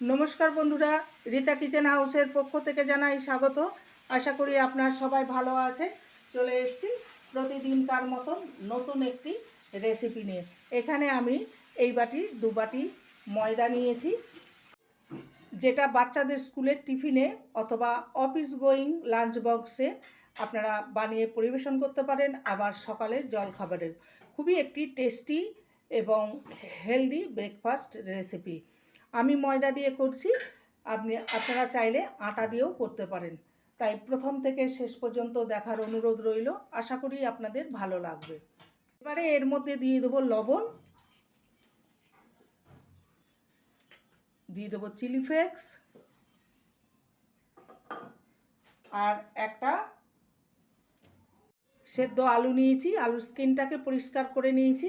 নমস্কার বন্ধুরা, রীতা কিচেন হাউসের পক্ষ থেকে জানাই স্বাগত। আশা করি আপনার সবাই ভালো আছে চলে এসেছি প্রতিদিনকার মতন নতুন একটি রেসিপি নিয়ে। এখানে আমি এই বাটি, দু বাটি ময়দা নিয়েছি, যেটা বাচ্চাদের স্কুলের টিফিনে অথবা অফিস গোয়িং লাঞ্চ বক্সে আপনারা বানিয়ে পরিবেশন করতে পারেন, আবার সকালের জল খাবারের খুবই একটি টেস্টি এবং হেলদি ব্রেকফাস্ট রেসিপি আমি ময়দা দিয়ে করছি। আপনি, আপনারা চাইলে আটা দিয়েও করতে পারেন। তাই প্রথম থেকে শেষ পর্যন্ত দেখার অনুরোধ রইল। আশা করি আপনাদের ভালো লাগবে। এবারে এর মধ্যে দিয়ে দেবো লবণ। দিয়ে দেবো চিলি ফ্লেক্স। আর একটা সেদ্ধ আলু নিয়েছি। আলুর স্কিনটাকে পরিষ্কার করে নিয়েছি।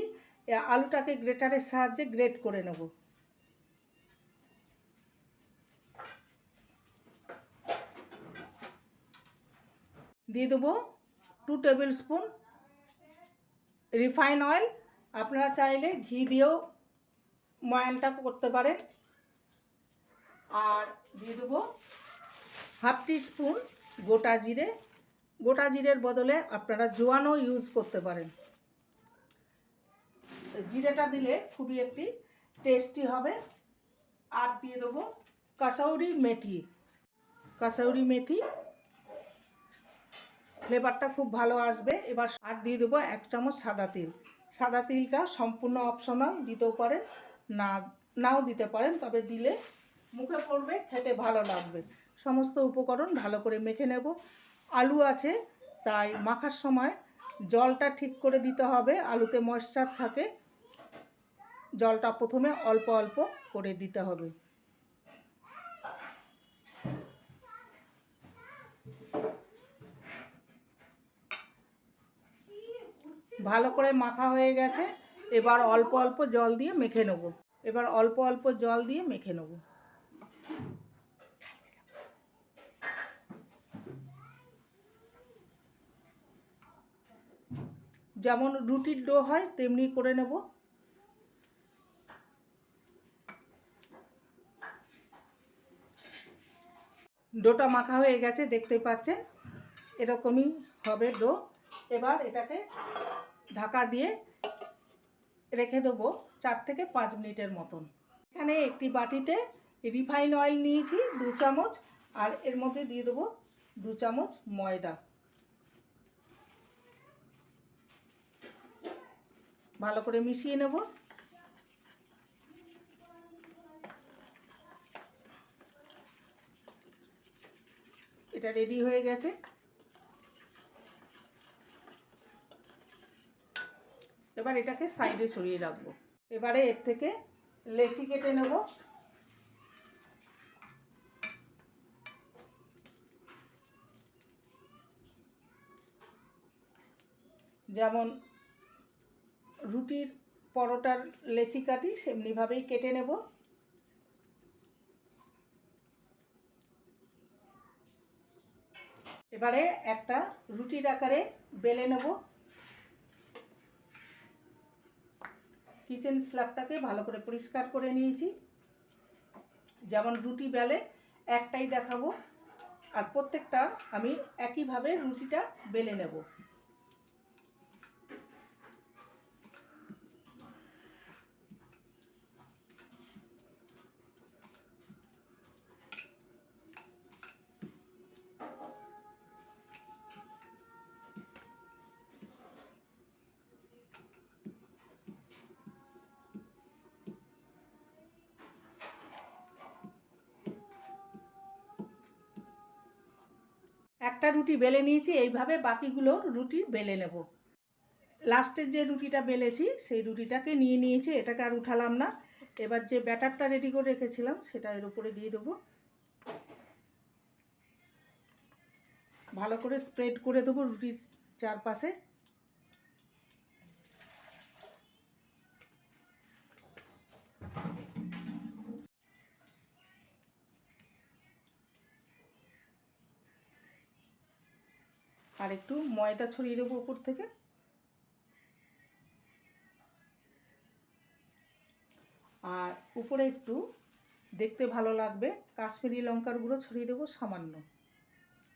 আলুটাকে গ্রেটারের সাহায্যে গ্রেট করে নেব। দিয়ে দেবো two tablespoon refine oil আপনারা চাইলে ঘি দিয়েও ময়ানটা করতে পারেন। আর দিয়ে দেবো হাফ টি স্পুন গোটা জিরে। গোটা জিরের বদলে আপনারা জোয়ানও ইউজ করতে পারেন। জিরেটা দিলে খুবই একটি টেস্টি হবে। আর দিয়ে দেবো কাসাউরি মেথি। কাসাউরি মেথি ফ্লেভারটা খুব ভালো আসবে। এবার আর দিয়ে দেবো এক চামচ সাদা তিল। সাদা তিলটা সম্পূর্ণ অপশনাল দিতেও পারেন, না, নাও দিতে পারেন, তবে দিলে মুখে পড়বে, খেতে ভালো লাগবে। সমস্ত উপকরণ ভালো করে মেখে নেব। আলু আছে, তাই মাখার সময় জলটা ঠিক করে দিতে হবে। আলুতে ময়েশ্চার থাকে, জলটা প্রথমে অল্প অল্প করে দিতে হবে। ভালো করে মাখা হয়ে গেছে, এবার অল্প অল্প জল দিয়ে মেখে নেব। এবার অল্প অল্প জল দিয়ে মেখে নেব। যেমন রুটির ডো হয়, তেমনি করে নেব। ডোটা মাখা হয়ে গেছে, দেখতে পাচ্ছেন? এরকমই হবে ডো। এবার এটাকে ঢাকা দিয়ে রেখে দেবো চার থেকে পাঁচ মিনিটের মতন। এখানে একটি বাটিতে রিফাইন অয়েল নিয়েছি, দু চামচ, আর এর মধ্যে দিয়ে দেবো দু চামচ ময়দা। ভালো করে মিশিয়ে নেব। এটা রেডি হয়ে গেছে। এবার এটাকে সাইডে সরিয়ে রাখব। এবারে এর থেকে লেচি কেটে নেব। যেমন রুটির পরোটার লেচি কাটি সেমনিভাবেই কেটে নেব। এবারে একটা রুটির আকারে বেলে নেব। কিচেন স্ল্যাবটাকে ভালো করে পরিষ্কার করে নিয়েছি। যেমন রুটি বেলে একটাই দেখাবো। আর প্রত্যেকটা আমি একইভাবে রুটিটা বেলে নেব। একটা রুটি বেলে নিয়েছি, এইভাবে বাকিগুলো রুটি বেলে নেব। লাস্টের যে রুটিটা বেলেছি, সেই রুটিটাকে নিয়ে নিয়েছি, এটাকে আর উঠালাম না। এবার যে ব্যাটারটা রেডি করে রেখেছিলাম, সেটা এর উপরে দিয়ে দেবো। ভালো করে স্প্রেড করে দেবো রুটির চারপাশে। আর একটু ময়দা ছড়িয়ে দেবো উপর থেকে। আর উপরে একটু দেখতে ভালো লাগবে, কাশ্মীরি লঙ্কার গুঁড়ো ছড়িয়ে দেবো সামান্য।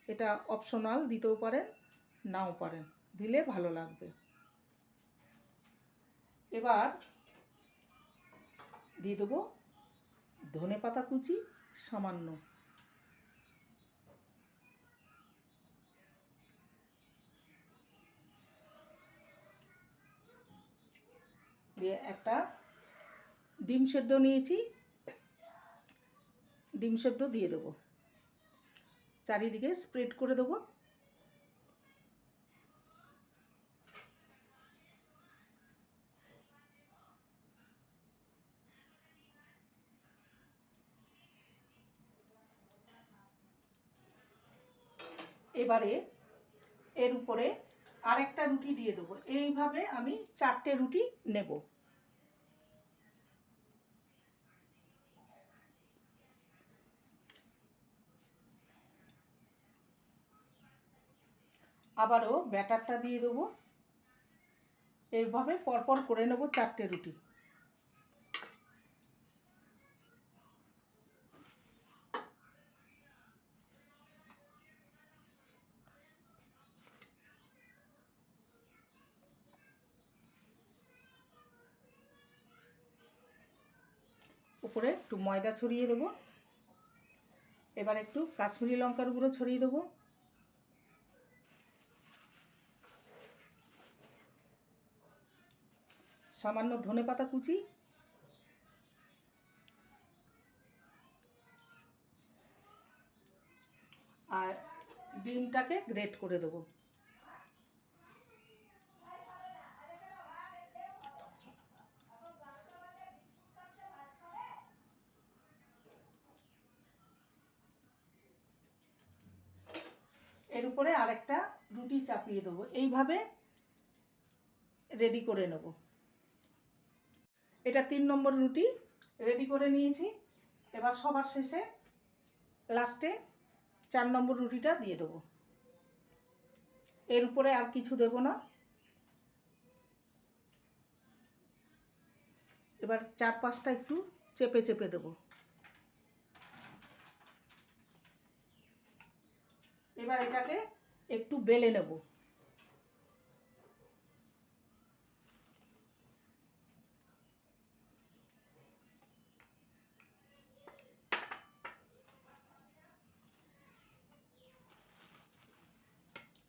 এটা অপশনাল দিতেও পারেন, নাও পারেন, দিলে ভালো লাগবে। এবার দিয়ে দেবো ধনে পাতা কুচি সামান্য। দিয়ে একটা ডিম সেদ্ধ নিয়েছি। ডিম সেদ্ধ দিয়ে দেবো। চারিদিকে স্প্রেড করে দেবো। এবারে এর উপরে আরেকটা রুটি দিয়ে দেবো। এইভাবে আমি চারটে রুটি নেব। আবারও ব্যাটারটা দিয়ে দেবো। এইভাবে পরপর করে নেব চারটে রুটি। উপরে একটু ময়দা ছড়িয়ে দেবো। এবার একটু কাশ্মীরি লঙ্কার গুঁড়ো ছড়িয়ে দেবো। সামান্য ধনে পাতা কুচি। আর ডিমটাকে গ্রেট করে দেবো। এর উপরে আরেকটা রুটি চাপিয়ে দেবো। এইভাবে রেডি করে নেব। এটা তিন নম্বর রুটি রেডি করে নিয়েছি। এবার সবার শেষে লাস্টে চার নম্বর রুটিটা দিয়ে দেবো। এর উপরে আর কিছু দেব না। এবার চার পাঁচটা একটু চেপে চেপে দেবো। এবার এটাকে একটু বেলে নেব।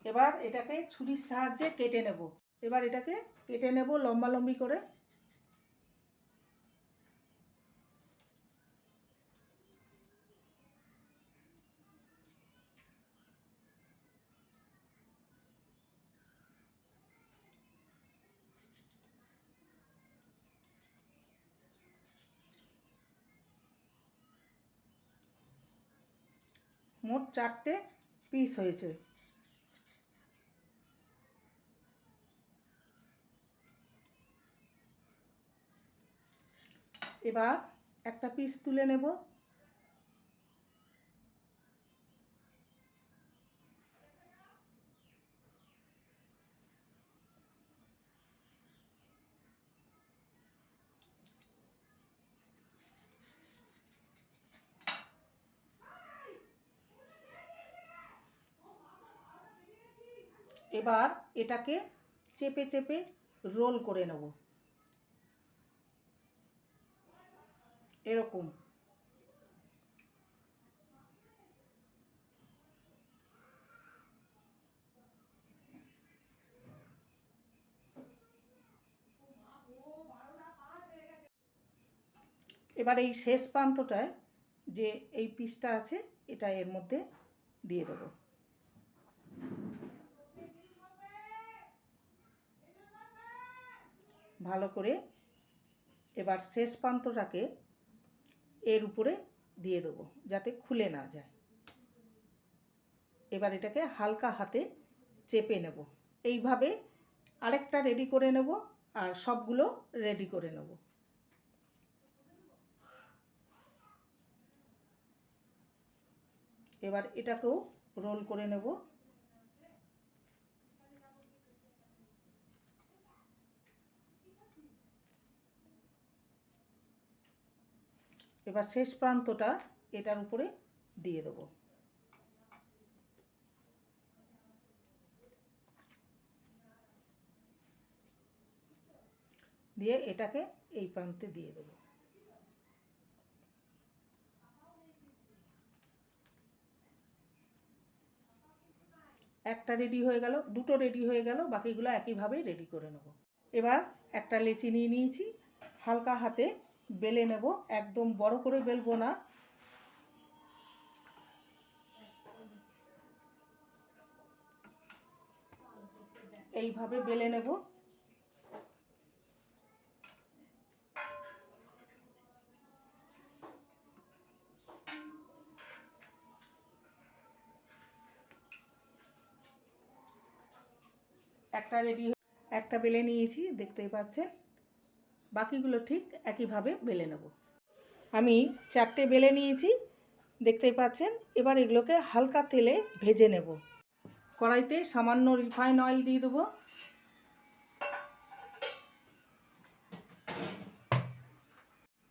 এবার এটাকে ছুরির সাহায্যে কেটে নেব। এবার এটাকে কেটে নেব লম্বা লম্বি করে। মোট চারটে পিস হয়েছে। এবার একটা পিস তুলে নেব। এবার এটাকে চেপে চেপে রোল করে নেব। এরকম। এবার এই শেষ প্রান্তটায় যে এই পিসটা আছে, এটা এর মধ্যে দিয়ে দেবো। ভালো করে এবার শেষ প্রান্তটাকে এর উপরে দিয়ে দেবো, যাতে খুলে না যায়। এবার এটাকে হালকা হাতে চেপে নেব। এইভাবে আরেকটা রেডি করে নেব আর সবগুলো রেডি করে নেব। এবার এটাকেও রোল করে নেব। এবার শেষ প্রান্তটা এটার উপরে দিয়ে দেবো। দিয়ে এটাকে এই প্রান্তে দিয়ে দেবো। একটা রেডি হয়ে গেল, দুটো রেডি হয়ে গেল, বাকিগুলো একইভাবেই রেডি করে নেব। এবার একটা লেচি নিয়ে নিয়েছি, হালকা হাতে বেলে নেব, একদম বড় করে বেলবো না। এইভাবে বেলে নেব। একটা রেডি একটা বেলে নিয়েছি, দেখতেই পাচ্ছেন। বাকিগুলো ঠিক একইভাবে বেলে নেব। আমি চারটে বেলে নিয়েছি, দেখতেই পাচ্ছেন। এবার এগুলোকে হালকা তেলে ভেজে নেব। কড়াইতে সামান্য রিফাইন অয়েল দিয়ে দেবো।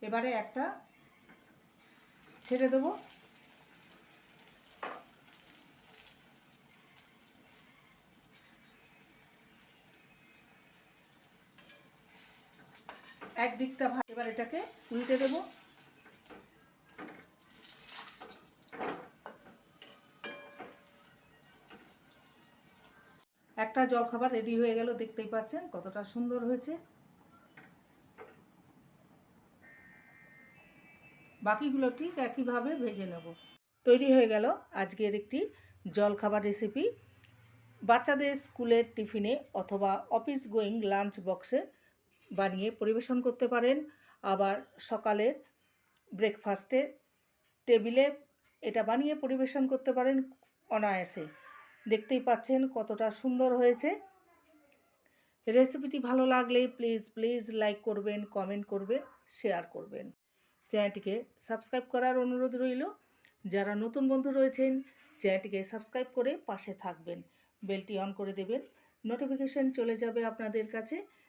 এবারে একটা ছেড়ে দেবো। একদিকটা ভাত। এবার এটাকে উল্টে দেবো। একটা জলখাবার রেডি হয়ে গেল, দেখতেই পাচ্ছেন কতটা সুন্দর হয়েছে। বাকিগুলো ঠিক একইভাবে ভেজে নেব। তৈরি হয়ে গেল আজকের একটি জলখাবার রেসিপি। বাচ্চাদের স্কুলের টিফিনে অথবা অফিস গোয়িং লাঞ্চ বক্সে বানিয়ে পরিবেশন করতে পারেন। আবার সকালের ব্রেকফাস্টে টেবিলে এটা বানিয়ে পরিবেশন করতে পারেন অনায়াসে। দেখতেই পাচ্ছেন কতটা সুন্দর হয়েছে। রেসিপিটি ভালো লাগলে প্লিজ প্লিজ লাইক করবেন কমেন্ট করবেন শেয়ার করবেন। চ্যানেলটিকে সাবস্ক্রাইব করার অনুরোধ রইল। যারা নতুন বন্ধু রয়েছেন, চ্যানেলটিকে সাবস্ক্রাইব করে পাশে থাকবেন। বেলটি অন করে দেবেন। নোটিফিকেশন চলে যাবে আপনাদের কাছে।